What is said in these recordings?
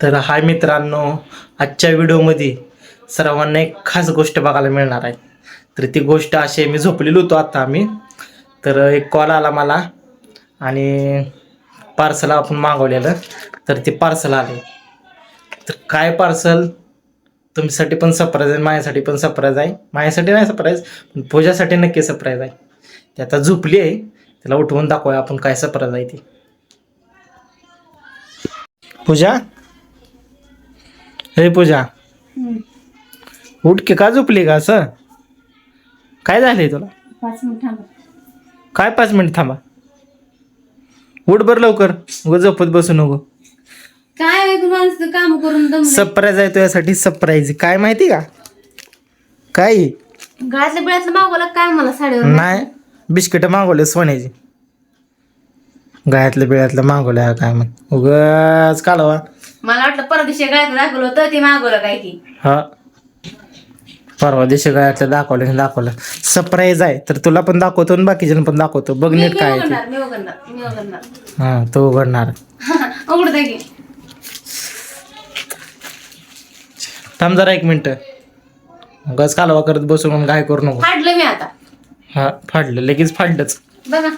तर हाय मित्रांनो आजच्या व्हिडिओमध्ये सर्वांना एक खास गोष्ट बघायला मिळणार आहे. तर ती गोष्ट अशी मी झोपलेलो होतो आता आम्ही. तर एक कॉल आला मला आणि पार्सल आपण मागवलेलं तर ते पार्सल आले. तर काय पार्सल तुमच्यासाठी पण सरप्राईज आहे माझ्यासाठी पण सरप्राईज आहे. माझ्यासाठी नाही सरप्राईज पण पूजासाठी नक्की सरप्राईज आहे. ती आता झोपली आहे त्याला उठवून दाखवूया आपण काय सरप्राईज आहे ती. पूजा? हे पूजा. उठ की का झोपली का असं? काय झालंय तुला? पाच मिनिट थांबा. काय पाच मिनिट थांबा? उठ बर लवकर. उग झोपत बसू नको. काय आहे तुम्हाला काम करून दम सरप्राईज आहे तुझ्यासाठी सरप्राईज काय माहिती का? काय? गळ्यातल्या बिळ्यातलं मागवलं काय मला साडीवर? नाही. बिस्किट मागवले सोन्याची. गायातलं बिळ्यातलं मागवलं काय मग उगाच कालवा. मला वाटलं परदेशी गळ्यात दाखवलं होतं ते मागवलं काय की हा. परवा दिवशी गायातलं दाखवलं आणि दाखवलं. सरप्राईज आहे. तर तुला पण दाखवतो आणि बाकीच्या पण दाखवतो. बघ मी नीट मी काय आहे ते. उघडणार मी उघडणार मी उघडणार. हा तो उघडणार. उघड दे की. थांब जरा एक मिनिट. उगाच कालवा करत बसून मग काय करू नको. फाडलं मी आता. हा फाडलं. लगेच फाडलंच. बघा.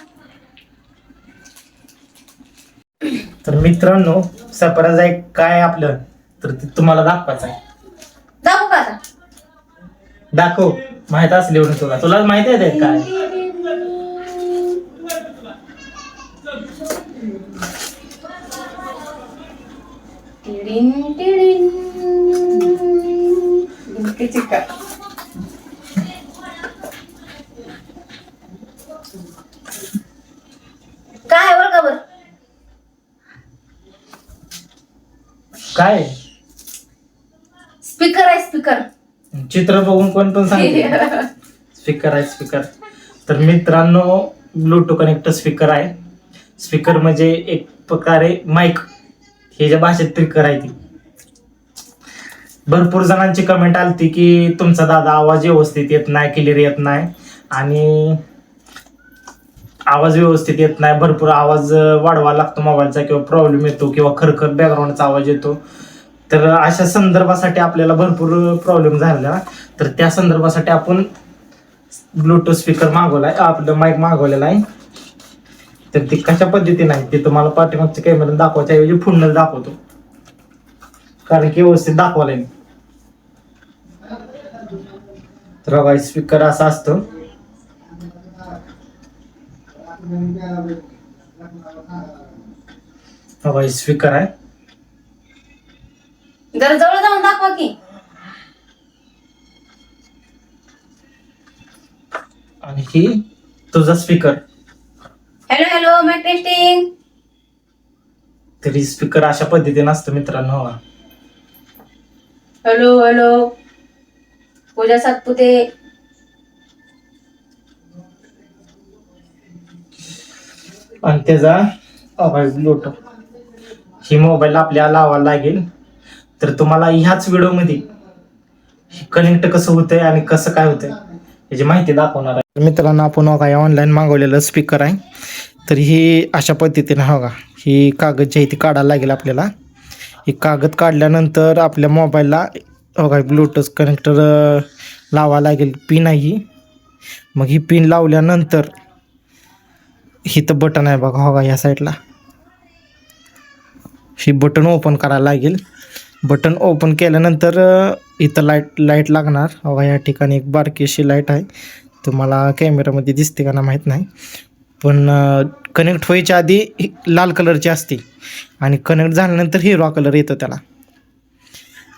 तर मित्रांनो सरप्राईज आहे. काय आपलं? तर ते तुम्हाला दाखवायचं आहे. दाखवू का आता? दाखव. माहीत असली म्हणून तुला. तुला माहिती आहे ते काय? टिडिन टिडिन. डिंकी चिक्का काय आहे बरं का बरं काय? स्पीकर आहे स्पीकर चित्र बघून कोण पण सांगते. स्पीकर आहे स्पीकर तर मित्रांनो ब्लूटूथ कनेक्ट स्पीकर आहे. स्पीकर म्हणजे एक प्रकारे माईक हे ज्या भाषेत स्पीकर आहे ती. भरपूर जणांची कमेंट आलती की तुमचा दादा आवाज व्यवस्थित येत नाही क्लिअर येत नाही. आणि आवाज व्यवस्थित येत नाही. भरपूर आवाज वाढवा लागतो मोबाईलचा किंवा प्रॉब्लेम येतो किंवा खरखर बॅकग्राऊंडचा आवाज येतो. तर अशा संदर्भासाठी आपल्याला भरपूर प्रॉब्लेम झाला तर त्या संदर्भासाठी आपण ब्लूटूथ स्पीकर मागवलाय. आपलं माईक मागवलेला आहे. तर ती कशा पद्धतीने आहे ते तुम्हाला पाठीमागच्या कॅमेरा दाखवायच्या ऐवजी पुढनं दाखवतो. कारण की व्यवस्थित दाखवायला तर स्पीकर असा असतो. बघा स्पीकर आहे. जरा जवळ जाऊन दाखवा की. आणि ही तुझा speaker. Hello hello my testing तरी स्पीकर अशा पद्धतीने असतं मित्रांनो. Hello hello Pooja Satpute. आणि त्याचा ब्लूटूथ ही मोबाईल आपल्याला लावायला लागेल. तर तुम्हाला ह्याच व्हिडिओमध्ये कनेक्ट कसं होतंय आणि कसं काय होतंय याची माहिती दाखवणार आहे. मित्रांनो आपण काय ऑनलाईन मागवलेलं स्पीकर आहे. तर ही अशा पद्धतीने हो का ही कागद जी आहे ती काढायला लागेल आपल्याला. ही कागद काढल्यानंतर आपल्या मोबाईलला हो काय ब्लूटूथ कनेक्टर लावा लागेल. पिन आहे मग ही पिन लावल्यानंतर इथं बटन आहे बघा हो या साईडला ही बटन ओपन करायला लागेल. बटन ओपन केल्यानंतर इथं लाइट लाइट लागणार. बघा या ठिकाणी एक बारकीशी लाइट आहे. तुम्हाला कॅमेरामध्ये दिसते का ना माहीत नाही. पण कनेक्ट व्हायच्या आधी लाल कलरची असते. आणि कनेक्ट झाल्यानंतर हिरवा कलर येतो त्याला.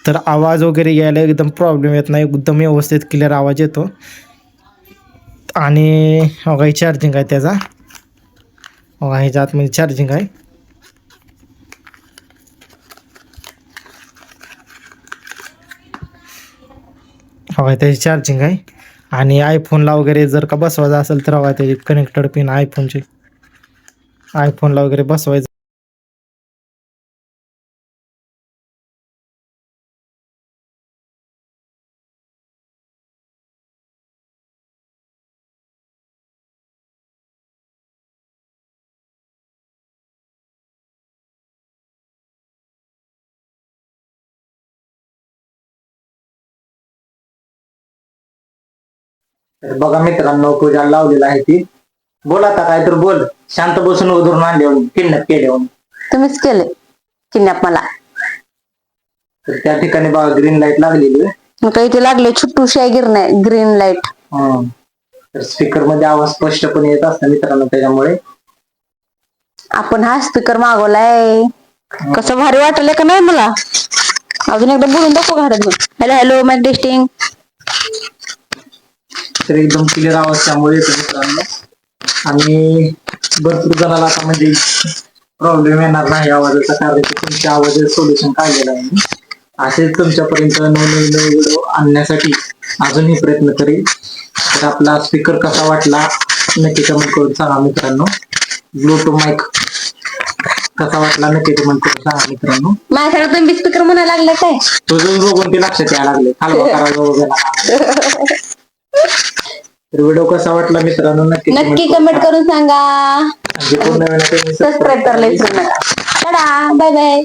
तर आवाज वगैरे यायला एकदम प्रॉब्लेम येत नाही. एकदम व्यवस्थित क्लिअर आवाज येतो. आणि हो काही चार्जिंग आहे त्याचा. हो का ह्याच्या आतमध्ये चार्जिंग आहे. हो त्याची चार्जिंग आहे. आणि आयफोनला वगैरे जर का बसवायचं असेल तर हवा त्याची कनेक्टेड पिन आयफोनची आयफोनला वगैरे बसवायचं तर बघा मित्रांनो पूजा लावलेला आहे ती. बोल आता काय तर बोल. शांत बसून उधरून आणले किडनॅप केले तुम्हीच केले. किडनॅप मला. तर त्या ठिकाणी बघा ग्रीन लाइट लागलेली. आहे. मग इथे लागले छुट्टूशी आहे गिरणे ग्रीन लाइट. तर स्पीकरमध्ये आवाज स्पष्टपणे येत असतो मित्रांनो त्याच्यामुळे. आपण हा स्पीकर मागवलाय. कसं भारी वाटलं का नाही मला? अजून एकदा बोलून दाखव घरात हॅलो हॅलो मॅक टेस्टिंग तर एकदम क्लिअर आवाज त्यामुळे येतो मित्रांनो. आणि भरपूर जणाला आता म्हणजे प्रॉब्लेम येणार नाही आवाजाचा कारण की तुमच्या आवाजाचं सोल्युशन काढलेलं आहे असेच तुमच्यापर्यंत नवनवीन व्हिडिओ आणण्यासाठी अजूनही प्रयत्न करेल तर आपला स्पीकर कसा वाटला नक्की कमेंट करून सांगा मित्रांनो. ब्लूटूथ माईक कसा वाटला नक्की कमेंट करून सांगा मित्रांनो. माझ्याकडे तुम्ही स्पीकर म्हणायला लागलाय काय? तुझं बघून ते लक्षात यायला लागले. हलवा करायला वगैरे. तर व्हिडिओ कसा वाटला मित्रांनो? नक्की नक्की कमेंट करून सांगा. कोण नवीन आहे त्यांनी सबस्क्राईब करायला विसरू नका. Tata bye bye